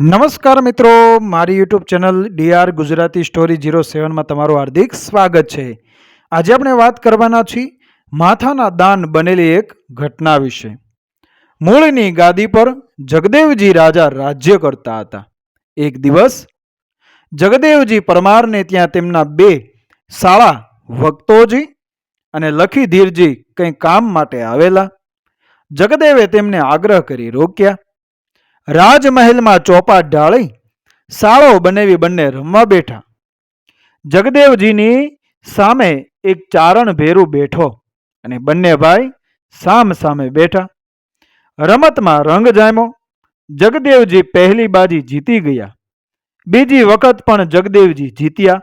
નમસ્કાર મિત્રો, મારી YouTube channel D R Gujarati story zero સેવનમાં તમારું હાર્દિક સ્વાગત છે. આજે આપણે વાત કરવાના છીએ માથાના દાન બનેલી એક ઘટના વિશે. મૂળની ગાદી પર જગદેવજી રાજા રાજ્ય કરતા હતા. એક દિવસ જગદેવજી પરમારને ત્યાં તેમના બે શાળા વક્તોજી અને લખીધીરજી કંઈ કામ માટે આવેલા. જગદેવે તેમને આગ્રહ કરી રોક્યા. રાજમહેલમાં ચોપાટ ઢાળી સાળો બનેવી બંને રમવા બેઠા. જગદેવજીની સામે એક ચારણ ભેરું બેઠો અને બંને ભાઈ સામ સામે બેઠા. રમતમાં રંગ જામ્યો. જગદેવજી પહેલી બાજી જીતી ગયા. બીજી વખત પણ જગદેવજી જીત્યા.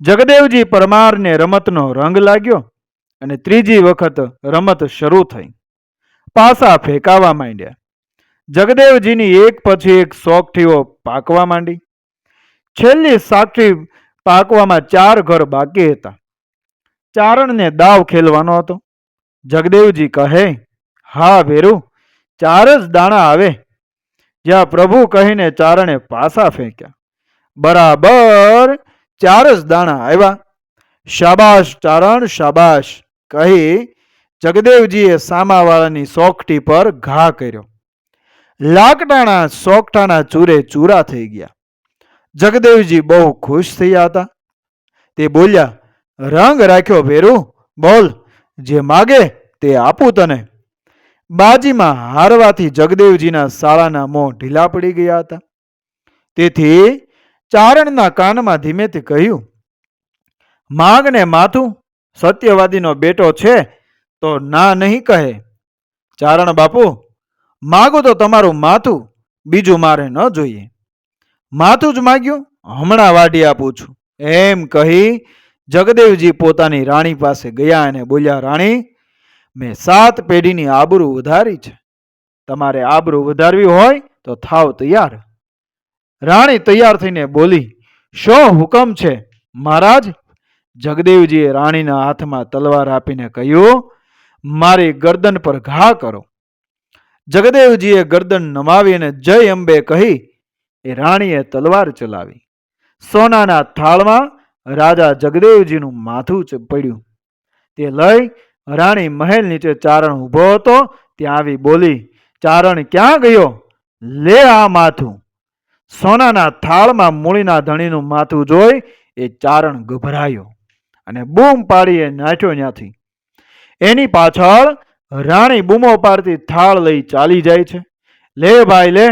જગદેવજી પરમારને રમતનો રંગ લાગ્યો અને ત્રીજી વખત રમત શરૂ થઈ. પાસા ફેંકાવા માંડ્યા. જગદેવજીની એક પછી એક સોગઠીઓ પાકવા માંડી. છેલ્લી સાક્ષી પાકવામાં ચાર ઘર બાકી હતા. ચારણને દાવ ખેલવાનો હતો. જગદેવજી કહે, હા વેરુ, ચાર જ દાણા આવે. જ્યાં પ્રભુ કહીને ચારણે પાસા ફેંક્યા. બરાબર, ચાર જ દાણા આવ્યા. શાબાશ ચારણ, શાબાશ, કહી જગદેવજીએ સામાવાળાની સોકટી પર ઘા કર્યો. લાકડાના સોકટાણા ચૂરે ચૂરા થઈ ગયા. જગદેવજી બહુ ખુશ થયા હતા. તે બોલ્યા, રંગ રાખ્યો ભેરુ, બોલ, જે માગે તે આપું તને. બાજીમાં હારવાથી જગદેવજીના શાળાના મોં ઢીલા પડી ગયા હતા. તેથી ચારણના કાનમાં ધીમેથી કહ્યું, માગને માથું, સત્યવાદીનો બેટો છે, તો ના નહીં કહે. ચારણ બાપુ માગો તો તમારું માથું બીજું મારે ન જોઈએ. માથું જ માગ્યું, હમણાં વાઢી આપું છું. એમ કહી જગદેવજી પોતાની રાણી પાસે ગયા અને બોલ્યા, રાણી, મેં સાત પેઢીની આબરૂ વધારી છે. તમારે આબરૂ વધારવી હોય તો થાવ તૈયાર. રાણી તૈયાર થઈને બોલી, શો હુકમ છે? મહારાજ, જગદેવજીએ રાણીના હાથમાં તલવાર આપીને કહ્યું, મારી ગરદન પર ઘા કરો. જગદેવજીએ ગરદન નમાવી અને જય અંબે કહી, એ રાણીએ તલવાર ચલાવી. સોનાના થાળમાં રાજા જગદેવજીનું માથું પડ્યું. તે લઈ રાણી મહેલ નીચે ચારણ ઊભો હતો, ત્યાં આવી બોલી, ચારણ ક્યાં ગયો? લે આ માથું. સોનાના થાળમાં મૂળીના ધણીનું માથું જોઈ એ ચારણ ગભરાયો અને બૂમ પાડીએ નાઠ્યો ત્યાંથી. એની પાછળ રાણી બૂમો પાડતી થાળ લઈ ચાલી જાય છે. લે ભાઈ લે,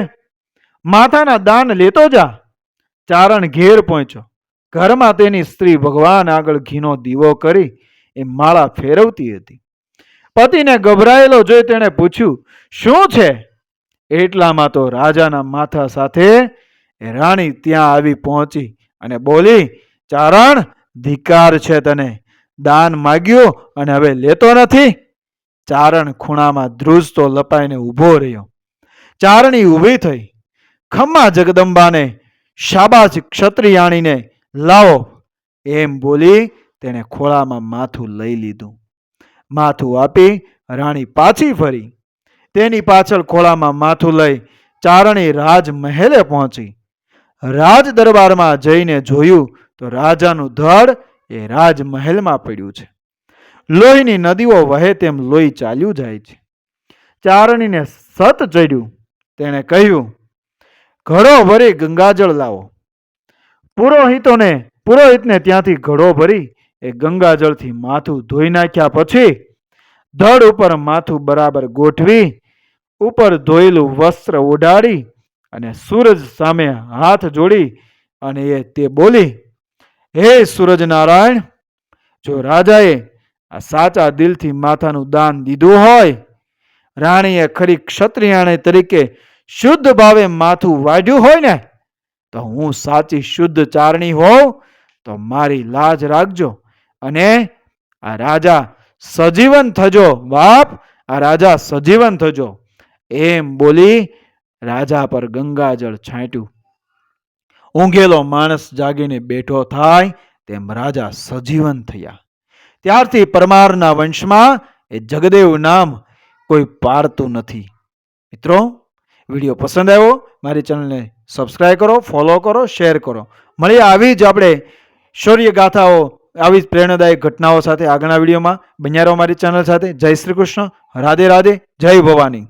માથાના દાન લેતો જા. ચારણ ઘેર પહોંચ્યો. ઘરમાં તેની સ્ત્રી ભગવાન આગળ ઘીનો દીવો કરી એ માળા ફેરવતી હતી. પતિને ગભરાયેલો જોઈ તેણે પૂછ્યું, શું છે? એટલામાં તો રાજાના માથા સાથે રાણી ત્યાં આવી પહોંચી અને બોલી, ચારણ, ધિકાર છે તને. દાન માગ્યું અને હવે લેતો નથી. ચારણ ખૂણામાં ધ્રુજતો લપાઈને ઊભો રહ્યો. ચારણી ઊભી થઈ. ખમ્મા જગદંબાને શાબાશ ક્ષત્રિયાણીને લાવો. એમ બોલી તેણે ખોળામાં માથું લઈ લીધું. માથું આપી રાણી પાછી ફરી. તેની પાછળ ખોળામાં માથું લઈ ચારણી રાજમહેલે પહોંચી. રાજ દરબારમાં જઈને જોયું તો રાજાનું ધડ એ રાજમહેલમાં પડ્યું છે. લોહીની નદીઓ વહે તેમ લોહી ચાલ્યું જાય છે. ચારણીને સત ચડ્યું. તેણે કહ્યું, ઘડો ભરી ગંગાજળ લાવો. પુરોહિતોને, પુરોહિતને ત્યાંથી ઘડો ભરી એ ગંગાજળથી માથું ધોઈ નાખ્યા પછી ધડ ઉપર માથું બરાબર ગોઠવી, ઉપર ધોયેલું વસ્ત્ર ઓઢાડી અને સૂરજ સામે હાથ જોડી અને એ તે બોલી, હે સૂરજ નારાયણ, જો રાજાએ આ સાચા દિલથી માથાનું દાન દીધું હોય. રાણીએ ખરી ક્ષત્રિયાણી તરીકે શુદ્ધ ભાવે માથું વાઢ્યું હોય ને, તો હું સાચી શુદ્ધ ચારણી હોઉં, તો મારી લાજ રાખજો અને આ રાજા સજીવન થજો બાપ, આ રાજા સજીવન થજો. એમ બોલી રાજા પર ગંગાજળ છાંટ્યું. ઊંઘેલો માણસ જાગીને બેઠો થાય, તેમ રાજા સજીવન થયા. ત્યારથી પરમારના વંશમાં એ જગદેવ નામ કોઈ પાડતું નથી. મિત્રો, વીડિયો પસંદ આવ્યો, મારી ચેનલને સબસ્ક્રાઈબ કરો, ફોલો કરો, શેર કરો. મળીએ આવી જ આપણે શૌર્ય ગાથાઓ આવી જ પ્રેરણાદાયક ઘટનાઓ સાથે આગળના વિડીયોમાં. બન્યા રહો મારી ચેનલ સાથે. જય શ્રી કૃષ્ણ. રાધે રાધે. જય ભવાની.